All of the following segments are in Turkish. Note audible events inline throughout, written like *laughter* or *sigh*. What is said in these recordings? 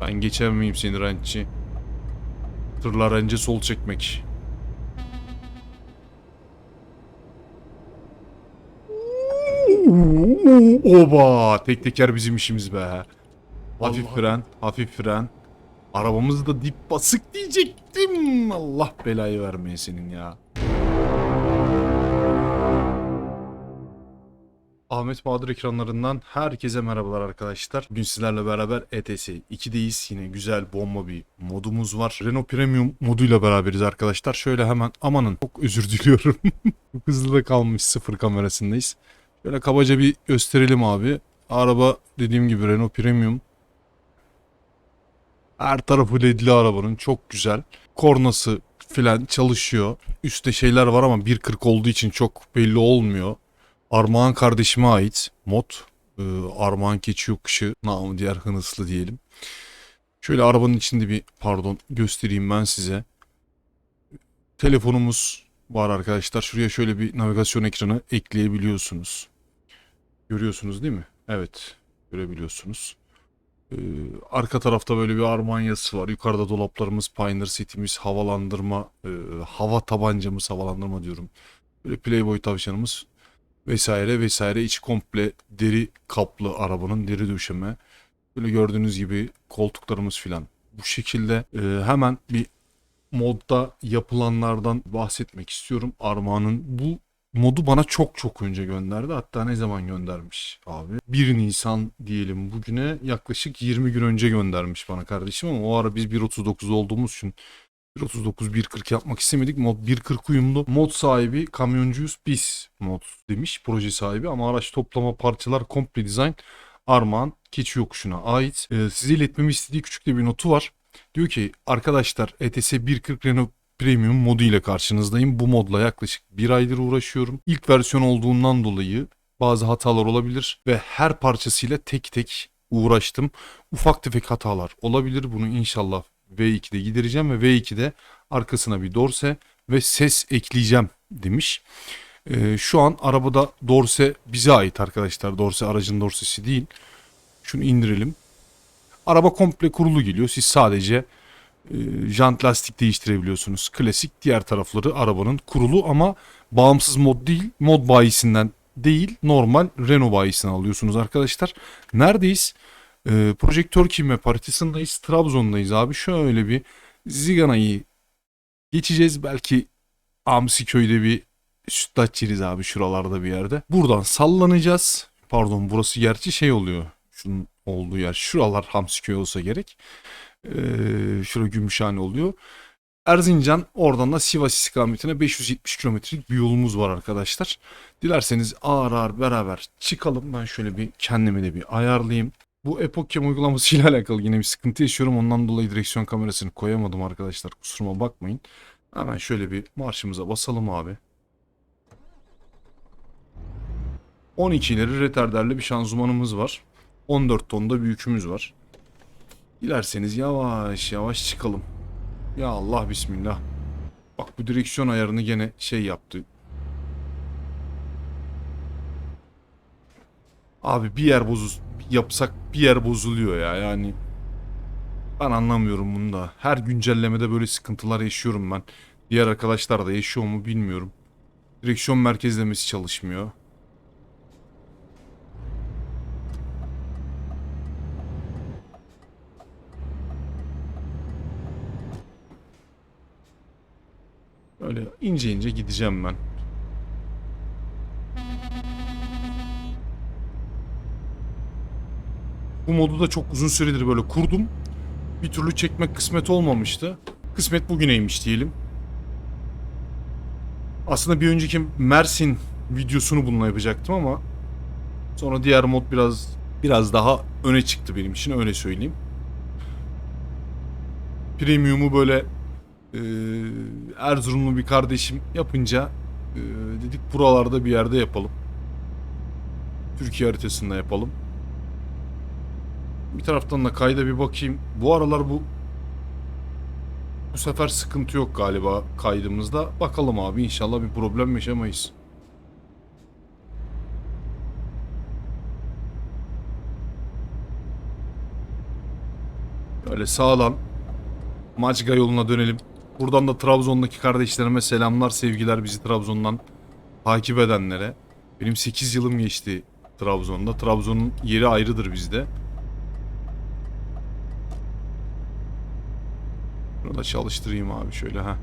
Ben geçemeyeyim seni rentçi. Tırlar rence sol çekmek. Oba! Tek teker bizim işimiz be. Hafif Allah. fren, hafif fren. Arabamız da dip basık diyecektim. Allah belayı vermeye senin ya. Ahmet Bahadır ekranlarından herkese merhabalar arkadaşlar. Bugün sizlerle beraber ETS 2'deyiz. Yine güzel bomba bir modumuz var. Renault Premium moduyla beraberiz arkadaşlar. Şöyle hemen amanın çok özür diliyorum. *laughs* Çok hızlı da kalmış sıfır kamerasındayız. Şöyle kabaca bir gösterelim abi. Araba dediğim gibi Renault Premium. Her tarafı ledli arabanın çok güzel. Kornası filan çalışıyor. Üstte şeyler var ama 1.40 olduğu için çok belli olmuyor. Armağan kardeşime ait mod. Ee, Armağan keçi yokuşu namı diğer hınıslı diyelim. Şöyle arabanın içinde bir pardon göstereyim ben size. Telefonumuz var arkadaşlar. Şuraya şöyle bir navigasyon ekranı ekleyebiliyorsunuz. Görüyorsunuz değil mi? Evet. Görebiliyorsunuz. Ee, arka tarafta böyle bir armağan yazısı var. Yukarıda dolaplarımız, Pioneer setimiz, havalandırma, e, hava tabancamız, havalandırma diyorum. Böyle Playboy tavşanımız vesaire vesaire. İç komple deri kaplı arabanın deri döşeme. Böyle gördüğünüz gibi koltuklarımız filan. Bu şekilde e, hemen bir modda yapılanlardan bahsetmek istiyorum. Armağan'ın bu modu bana çok çok önce gönderdi. Hatta ne zaman göndermiş abi? 1 Nisan diyelim bugüne yaklaşık 20 gün önce göndermiş bana kardeşim ama o ara biz 1.39 olduğumuz için 1.39 1.40 yapmak istemedik. Mod 1.40 uyumlu. Mod sahibi kamyoncuyuz biz mod demiş proje sahibi ama araç toplama parçalar komple dizayn Armağan Keçi Yokuşu'na ait. Ee, size iletmemi istediği küçük de bir notu var. Diyor ki arkadaşlar ETS 1.40 Renault Premium modu ile karşınızdayım. Bu modla yaklaşık bir aydır uğraşıyorum. İlk versiyon olduğundan dolayı bazı hatalar olabilir ve her parçasıyla tek tek uğraştım. Ufak tefek hatalar olabilir. Bunu inşallah V2'de gidereceğim ve V2'de arkasına bir dorse ve ses ekleyeceğim demiş. Ee, şu an arabada dorse bize ait arkadaşlar. Dorse aracın dorsesi değil. Şunu indirelim. Araba komple kurulu geliyor. Siz sadece e, jant lastik değiştirebiliyorsunuz. Klasik diğer tarafları arabanın kurulu ama bağımsız mod değil. Mod bayisinden değil normal Renault bayisinden alıyorsunuz arkadaşlar. Neredeyiz? E, projektör kime haritasındayız. Trabzon'dayız abi. Şöyle bir Zigana'yı geçeceğiz. Belki Amsiköy'de bir sütlaç yeriz abi şuralarda bir yerde. Buradan sallanacağız. Pardon burası gerçi şey oluyor. Şunun olduğu yer. Şuralar Hamsiköy olsa gerek. Ee, şura Gümüşhane oluyor. Erzincan oradan da Sivas istikametine 570 kilometrelik bir yolumuz var arkadaşlar. Dilerseniz ağır ağır beraber çıkalım. Ben şöyle bir kendimi de bir ayarlayayım. Bu Epokem uygulaması ile *laughs* alakalı yine bir sıkıntı yaşıyorum. Ondan dolayı direksiyon kamerasını koyamadım arkadaşlar. Kusuruma bakmayın. Hemen şöyle bir marşımıza basalım abi. 12 ileri retarderli bir şanzımanımız var. 14 tonda bir yükümüz var. Dilerseniz yavaş yavaş çıkalım. Ya Allah bismillah. Bak bu direksiyon ayarını gene şey yaptı. Abi bir yer bozuz yapsak bir yer bozuluyor ya yani. Ben anlamıyorum bunu da. Her güncellemede böyle sıkıntılar yaşıyorum ben. Diğer arkadaşlar da yaşıyor mu bilmiyorum. Direksiyon merkezlemesi çalışmıyor. Öyle ince ince gideceğim ben. Bu modu da çok uzun süredir böyle kurdum. Bir türlü çekmek kısmet olmamıştı. Kısmet bugüneymiş diyelim. Aslında bir önceki Mersin videosunu bununla yapacaktım ama sonra diğer mod biraz biraz daha öne çıktı benim için öyle söyleyeyim. Premium'u böyle e, Erzurumlu bir kardeşim yapınca e, dedik buralarda bir yerde yapalım. Türkiye haritasında yapalım. Bir taraftan da kayda bir bakayım. Bu aralar bu bu sefer sıkıntı yok galiba kaydımızda. Bakalım abi inşallah bir problem yaşamayız. Böyle sağdan Maçka yoluna dönelim. Buradan da Trabzon'daki kardeşlerime selamlar, sevgiler bizi Trabzon'dan takip edenlere. Benim 8 yılım geçti Trabzon'da. Trabzon'un yeri ayrıdır bizde. Bunu da çalıştırayım abi şöyle ha.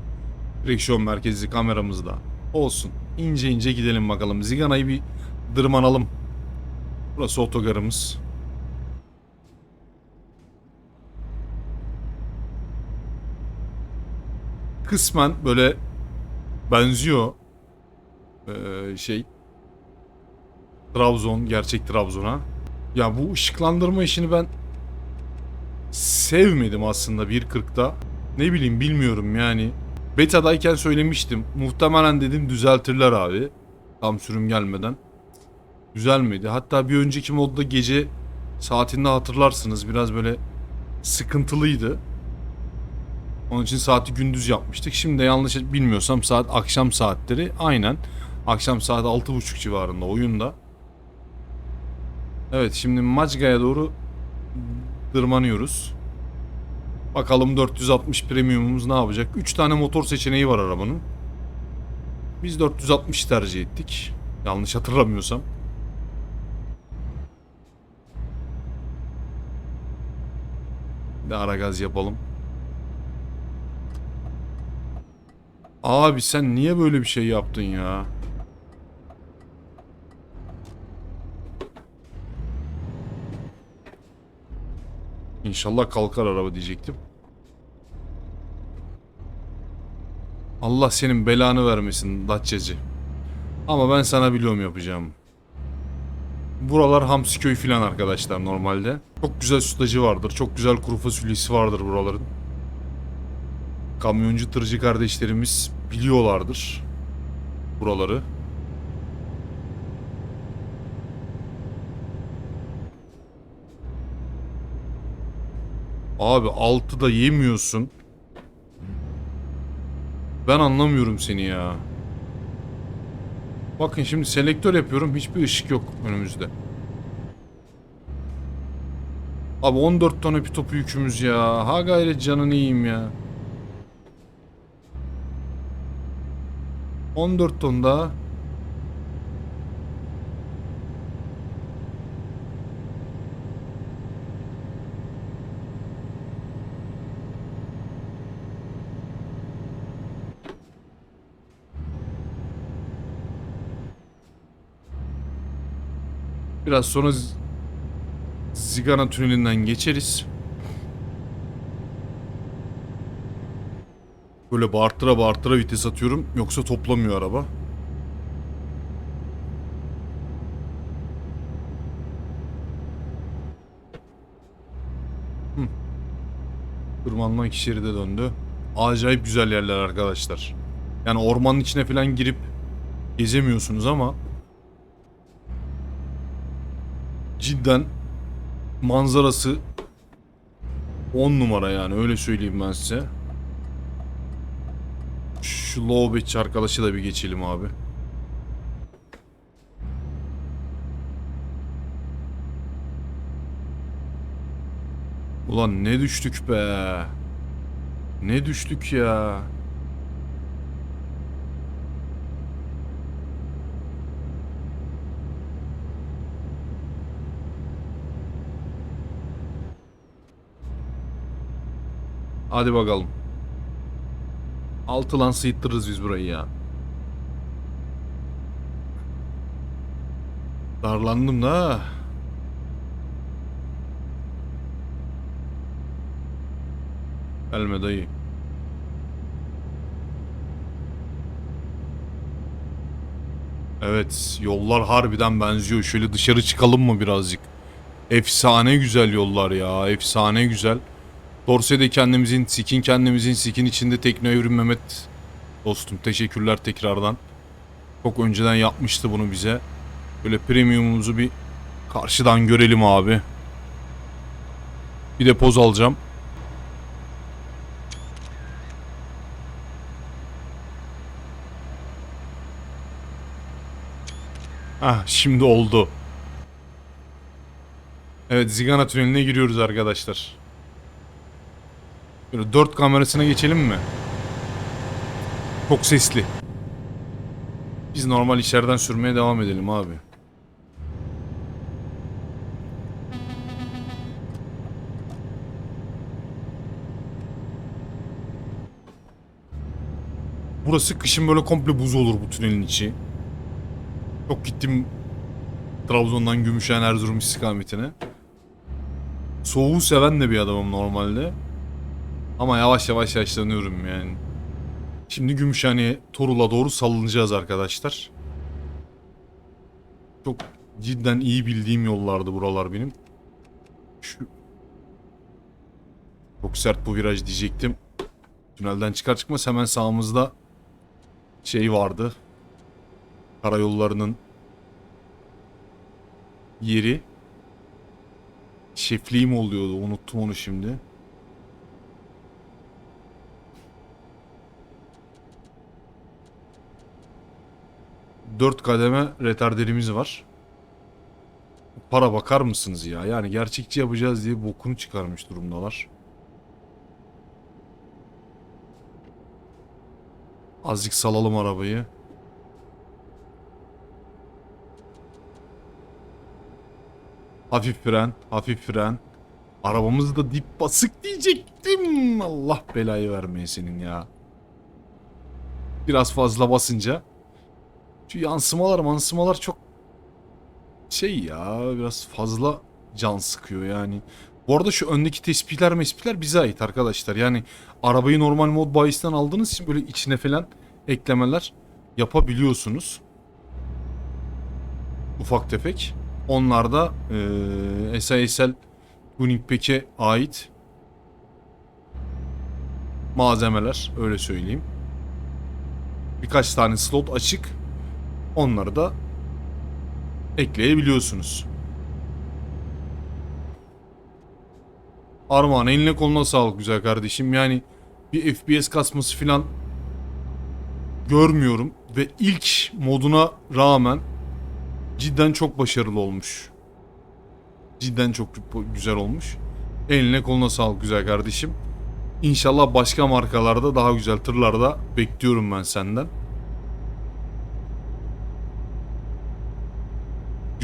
Direksiyon merkezi kameramızda. Olsun. İnce ince gidelim bakalım. Zigana'yı bir dırmanalım. Burası otogarımız. Kısmen böyle benziyor ee, şey Trabzon, gerçek Trabzon'a. Ya bu ışıklandırma işini ben sevmedim aslında 1.40'da. Ne bileyim bilmiyorum yani. Beta'dayken söylemiştim. Muhtemelen dedim düzeltirler abi. Tam sürüm gelmeden. Düzelmedi. Hatta bir önceki modda gece saatinde hatırlarsınız biraz böyle sıkıntılıydı. Onun için saati gündüz yapmıştık. Şimdi de yanlış bilmiyorsam saat akşam saatleri aynen. Akşam saat 6.30 civarında oyunda. Evet şimdi Macga'ya doğru tırmanıyoruz. Bakalım 460 premiumumuz ne yapacak? 3 tane motor seçeneği var arabanın. Biz 460 tercih ettik. Yanlış hatırlamıyorsam. Bir ara gaz yapalım. Abi sen niye böyle bir şey yaptın ya? İnşallah kalkar araba diyecektim. Allah senin belanı vermesin Datçacı. Ama ben sana biliyorum yapacağım. Buralar Hamsiköy filan arkadaşlar normalde. Çok güzel sütlacı vardır. Çok güzel kuru fasulyesi vardır buraların. Kamyoncu tırcı kardeşlerimiz biliyorlardır buraları. Abi altı da yemiyorsun. Ben anlamıyorum seni ya. Bakın şimdi selektör yapıyorum. Hiçbir ışık yok önümüzde. Abi 14 tane bir topu yükümüz ya. Ha gayret canını yiyeyim ya. 14 ton daha. Biraz sonra Zigana tünelinden geçeriz. Böyle bağırtıra bağırtıra vites atıyorum. Yoksa toplamıyor araba. Hı. Tırmanma iki şeride döndü. Acayip güzel yerler arkadaşlar. Yani ormanın içine falan girip gezemiyorsunuz ama cidden manzarası 10 numara yani öyle söyleyeyim ben size. Şu low bitch arkadaşı da bir geçelim abi. Ulan ne düştük be. Ne düştük ya. Hadi bakalım. Altı lan sıyıttırırız biz burayı ya. Darlandım da. Gelme dayı. Evet yollar harbiden benziyor. Şöyle dışarı çıkalım mı birazcık? Efsane güzel yollar ya. Efsane güzel. Dorse'de kendimizin, Sikin kendimizin, Sikin içinde Tekno Evrim Mehmet dostum. Teşekkürler tekrardan. Çok önceden yapmıştı bunu bize. Böyle premiumumuzu bir karşıdan görelim abi. Bir de poz alacağım. Ah şimdi oldu. Evet Zigana tüneline giriyoruz arkadaşlar. Böyle dört kamerasına geçelim mi? Çok sesli. Biz normal içeriden sürmeye devam edelim abi. Burası kışın böyle komple buz olur bu tünelin içi. Çok gittim Trabzon'dan Gümüşhane Erzurum istikametine. Soğuğu seven de bir adamım normalde. Ama yavaş yavaş yaşlanıyorum yani. Şimdi Gümüşhane'ye Torul'a doğru salınacağız arkadaşlar. Çok cidden iyi bildiğim yollardı buralar benim. Şu... Çok sert bu viraj diyecektim. Tünelden çıkar çıkmaz hemen sağımızda şey vardı. Karayollarının yeri. Şefliği oluyordu? Unuttum onu şimdi. Dört kademe retarderimiz var. Para bakar mısınız ya? Yani gerçekçi yapacağız diye bokunu çıkarmış durumdalar. Azıcık salalım arabayı. Hafif fren, hafif fren. Arabamız da dip basık diyecektim. Allah belayı vermeye senin ya. Biraz fazla basınca. Şu yansımalar mansımalar çok şey ya biraz fazla can sıkıyor yani. Bu arada şu öndeki tespihler mespihler bize ait arkadaşlar. Yani arabayı normal mod bayisinden aldığınız için böyle içine falan eklemeler yapabiliyorsunuz. Ufak tefek. Onlar da eee SASL Tuning ait malzemeler öyle söyleyeyim. Birkaç tane slot açık. Onları da ekleyebiliyorsunuz. Armağan eline koluna sağlık güzel kardeşim. Yani bir FPS kasması falan görmüyorum ve ilk moduna rağmen cidden çok başarılı olmuş. Cidden çok güzel olmuş. Eline koluna sağlık güzel kardeşim. İnşallah başka markalarda daha güzel tırlarda bekliyorum ben senden.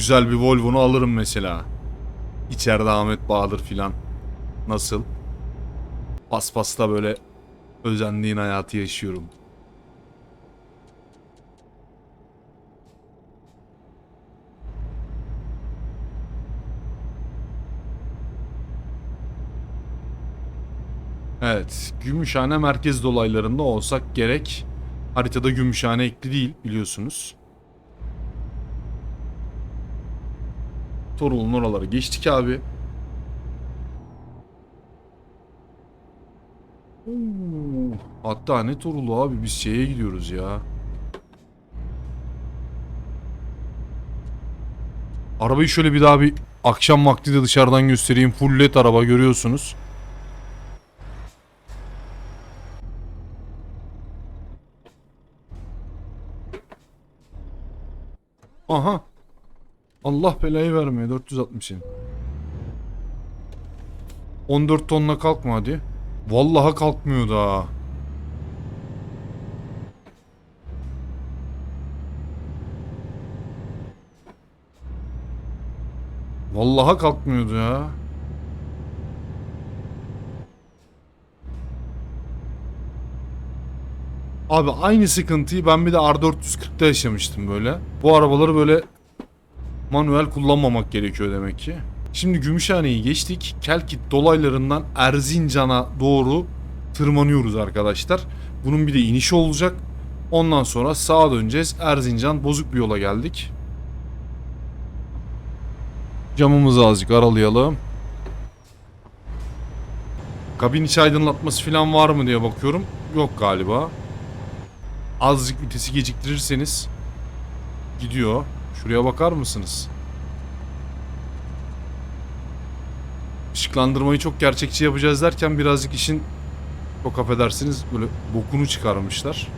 Güzel bir Volvo'nu alırım mesela. İçeride Ahmet Bahadır filan. Nasıl? Paspasta böyle özendiğin hayatı yaşıyorum. Evet, Gümüşhane merkez dolaylarında olsak gerek. Haritada Gümüşhane ekli değil biliyorsunuz. Torul'un oraları geçtik abi. Oo, hatta ne Torul'u abi biz şeye gidiyoruz ya. Arabayı şöyle bir daha bir akşam vakti de dışarıdan göstereyim. Full led araba görüyorsunuz. Aha. Allah belayı vermeye 460'in. 14 tonla kalkma hadi. Vallaha kalkmıyor daha. Vallaha kalkmıyordu ya. Abi aynı sıkıntıyı ben bir de R440'da yaşamıştım böyle. Bu arabaları böyle manuel kullanmamak gerekiyor demek ki. Şimdi Gümüşhane'yi geçtik. Kelkit dolaylarından Erzincan'a doğru tırmanıyoruz arkadaşlar. Bunun bir de inişi olacak. Ondan sonra sağa döneceğiz. Erzincan bozuk bir yola geldik. Camımızı azıcık aralayalım. Kabin içi aydınlatması falan var mı diye bakıyorum. Yok galiba. Azıcık vitesi geciktirirseniz gidiyor. Şuraya bakar mısınız? Işıklandırmayı çok gerçekçi yapacağız derken birazcık işin çok affedersiniz böyle bokunu çıkarmışlar.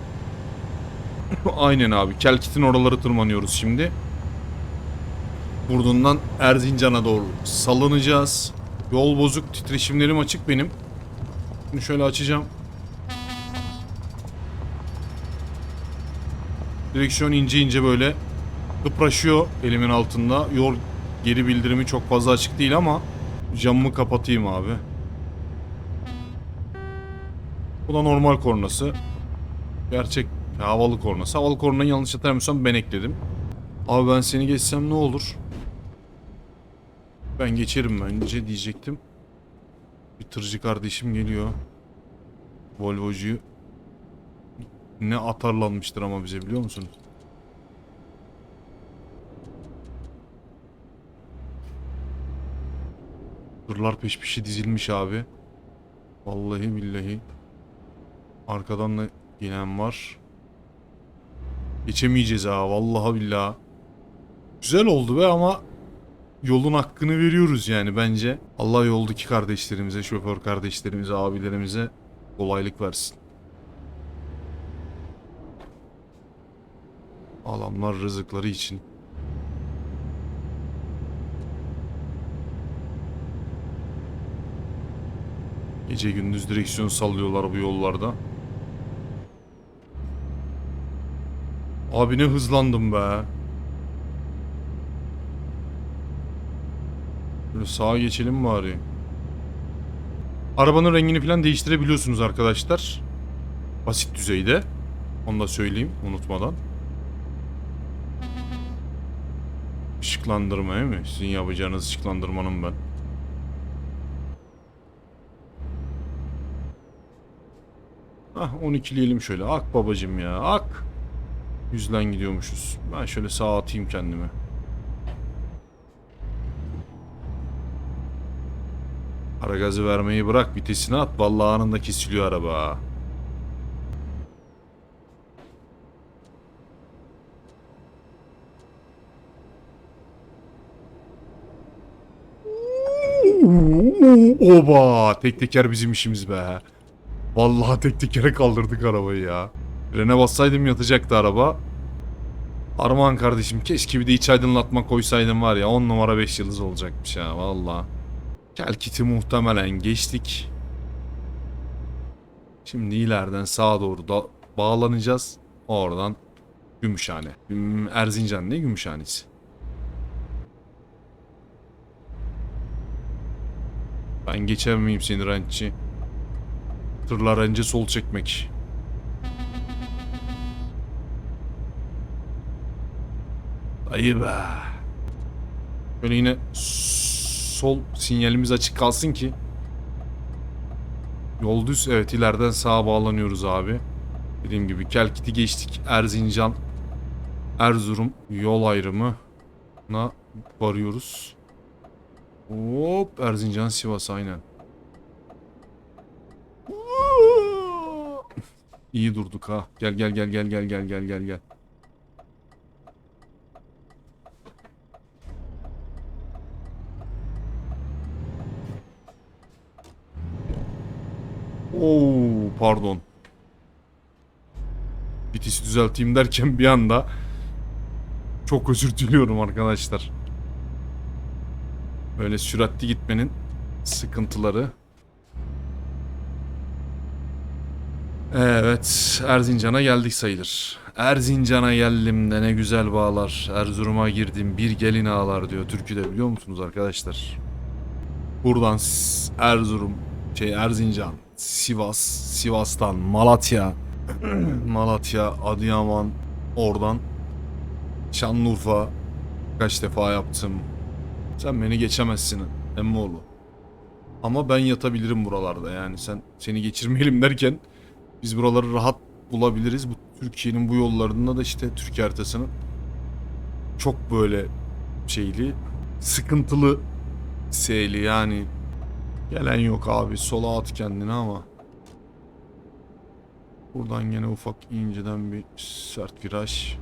*laughs* Aynen abi. Kelkit'in oraları tırmanıyoruz şimdi. Buradan Erzincan'a doğru salınacağız. Yol bozuk, titreşimlerim açık benim. Bunu şöyle açacağım. Direksiyon ince ince böyle kıpraşıyor elimin altında. Yol geri bildirimi çok fazla açık değil ama camımı kapatayım abi. Bu da normal kornası. Gerçek havalı kornası. Havalı kornayı yanlış hatırlamıyorsam ben ekledim. Abi ben seni geçsem ne olur? Ben geçerim bence diyecektim. Bir tırcı kardeşim geliyor. Volvocuyu. Ne atarlanmıştır ama bize biliyor musunuz? Tırlar peş peşe dizilmiş abi. Vallahi billahi. Arkadan da gelen var. Geçemeyeceğiz ha vallahi billahi. Güzel oldu be ama yolun hakkını veriyoruz yani bence. Allah yoldaki kardeşlerimize, şoför kardeşlerimize, abilerimize kolaylık versin. Adamlar rızıkları için. Gece gündüz direksiyon sallıyorlar bu yollarda. Abi ne hızlandım be. Böyle sağa geçelim bari. Arabanın rengini falan değiştirebiliyorsunuz arkadaşlar. Basit düzeyde. Onu da söyleyeyim unutmadan. Işıklandırma değil mi? Sizin yapacağınız ışıklandırmanın ben. Hah 12'leyelim şöyle. Ak babacım ya ak. Yüzden gidiyormuşuz. Ben şöyle sağa atayım kendimi. Ara gazı vermeyi bırak vitesini at. Vallahi anında kesiliyor araba. Oba! Tek teker bizim işimiz be. Vallahi tek tekere kaldırdık arabayı ya. Frene bassaydım yatacaktı araba. Armağan kardeşim keşke bir de iç aydınlatma koysaydım var ya 10 numara 5 yıldız olacakmış ya valla. Kelkit'i muhtemelen geçtik. Şimdi ileriden sağa doğru da bağlanacağız. Oradan Gümüşhane. Güm- Erzincan ne Gümüşhanesi? Ben geçemeyim seni ranççı. Tırlar önce sol çekmek. Ayı be. Böyle yine sol sinyalimiz açık kalsın ki. Yol düz. Evet ileriden sağa bağlanıyoruz abi. Dediğim gibi Kelkit'i geçtik. Erzincan, Erzurum yol ayrımına varıyoruz. Hop Erzincan Sivas aynen. İyi durduk ha. Gel gel gel gel gel gel gel gel gel. Oo pardon. Vitesi düzelteyim derken bir anda çok özür diliyorum arkadaşlar. Böyle süratli gitmenin sıkıntıları. Evet, Erzincan'a geldik sayılır. Erzincan'a geldim de ne güzel bağlar. Erzurum'a girdim bir gelin ağlar diyor türküde biliyor musunuz arkadaşlar? Buradan Erzurum, şey Erzincan, Sivas, Sivas'tan Malatya, *clears throat* Malatya, Adıyaman, oradan Şanlıurfa kaç defa yaptım. Sen beni geçemezsin emmoğlu. Ama ben yatabilirim buralarda yani sen seni geçirmeyelim derken biz buraları rahat bulabiliriz. Bu Türkiye'nin bu yollarında da işte Türkiye haritasının çok böyle şeyli, sıkıntılı seyli yani. Gelen yok abi. Sola at kendini ama. Buradan gene ufak inceden bir sert viraj.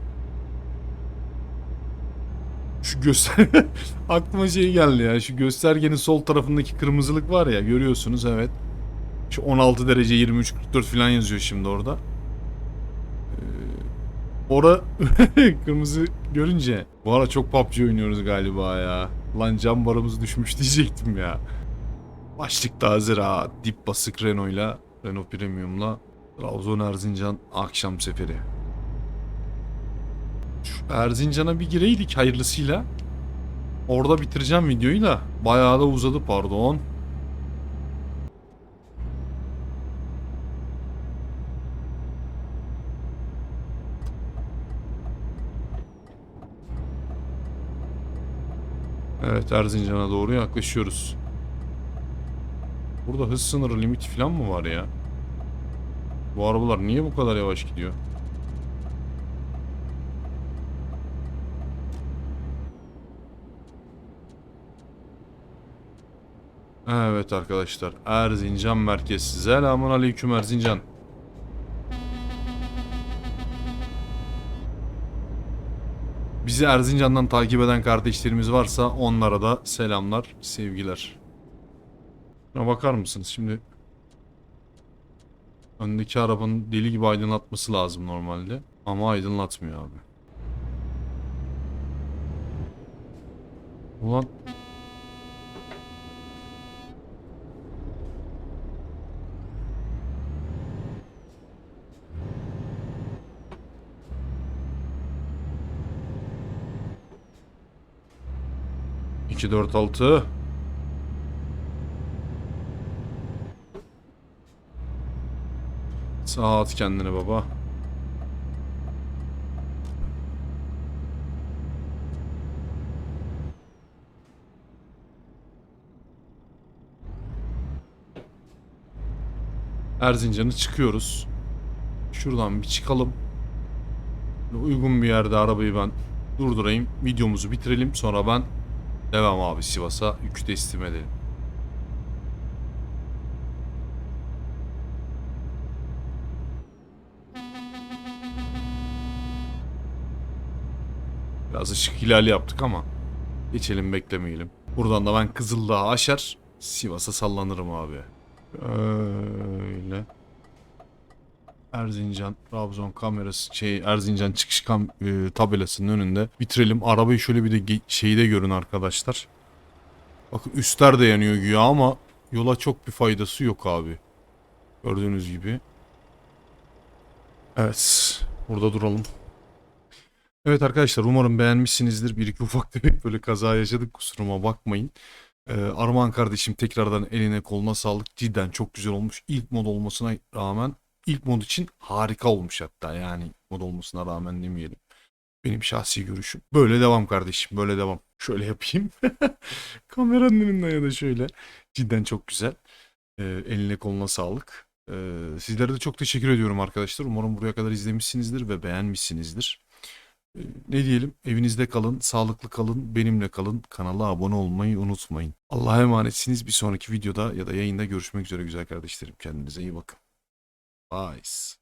Şu göster *laughs* aklıma şey geldi ya. Şu göstergenin sol tarafındaki kırmızılık var ya görüyorsunuz evet. Şu 16 derece 23 44 falan yazıyor şimdi orada. Ee, ora *laughs* kırmızı görünce bu ara çok PUBG oynuyoruz galiba ya. Lan cam barımız düşmüş *laughs* diyecektim ya. Başlıkta hazır ha. Dip basık Renault'la, Renault Premium'la Trabzon Erzincan akşam seferi. Şu Erzincan'a bir gireydik hayırlısıyla. Orada bitireceğim videoyu da. Bayağı da uzadı pardon. Evet Erzincan'a doğru yaklaşıyoruz. Burada hız sınırı limiti falan mı var ya? Bu arabalar niye bu kadar yavaş gidiyor? Evet arkadaşlar. Erzincan merkez. Selamun aleyküm Erzincan. Bizi Erzincan'dan takip eden kardeşlerimiz varsa onlara da selamlar, sevgiler. Şuna bakar mısınız? Şimdi öndeki arabanın deli gibi aydınlatması lazım normalde. Ama aydınlatmıyor abi. Ulan İki dört altı. Sağa at kendini baba. Erzincan'ı çıkıyoruz. Şuradan bir çıkalım. Uygun bir yerde arabayı ben durdurayım. Videomuzu bitirelim. Sonra ben devam abi Sivas'a yükü teslim edelim. Biraz ışık hilali yaptık ama geçelim beklemeyelim. Buradan da ben Kızıldağ'ı aşar Sivas'a sallanırım abi. Öyle. Erzincan, Trabzon kamerası, şey Erzincan çıkış kam e, tabelasının önünde bitirelim. Arabayı şöyle bir de şeyi de görün arkadaşlar. Bakın üstler de yanıyor güya ama yola çok bir faydası yok abi. Gördüğünüz gibi. Evet, burada duralım. Evet arkadaşlar umarım beğenmişsinizdir. Bir iki ufak tefek böyle kaza yaşadık kusuruma bakmayın. Ee, Armağan kardeşim tekrardan eline koluna sağlık. Cidden çok güzel olmuş. İlk mod olmasına rağmen ilk mod için harika olmuş hatta yani mod olmasına rağmen demeyelim. Benim şahsi görüşüm. Böyle devam kardeşim böyle devam. Şöyle yapayım. *laughs* Kameranın önünden ya da şöyle. Cidden çok güzel. Ee, eline koluna sağlık. Ee, sizlere de çok teşekkür ediyorum arkadaşlar. Umarım buraya kadar izlemişsinizdir ve beğenmişsinizdir. Ee, Ne diyelim? Evinizde kalın, sağlıklı kalın, benimle kalın. Kanala abone olmayı unutmayın. Allah'a emanetsiniz. Bir sonraki videoda ya da yayında görüşmek üzere güzel kardeşlerim. Kendinize iyi bakın. Ice.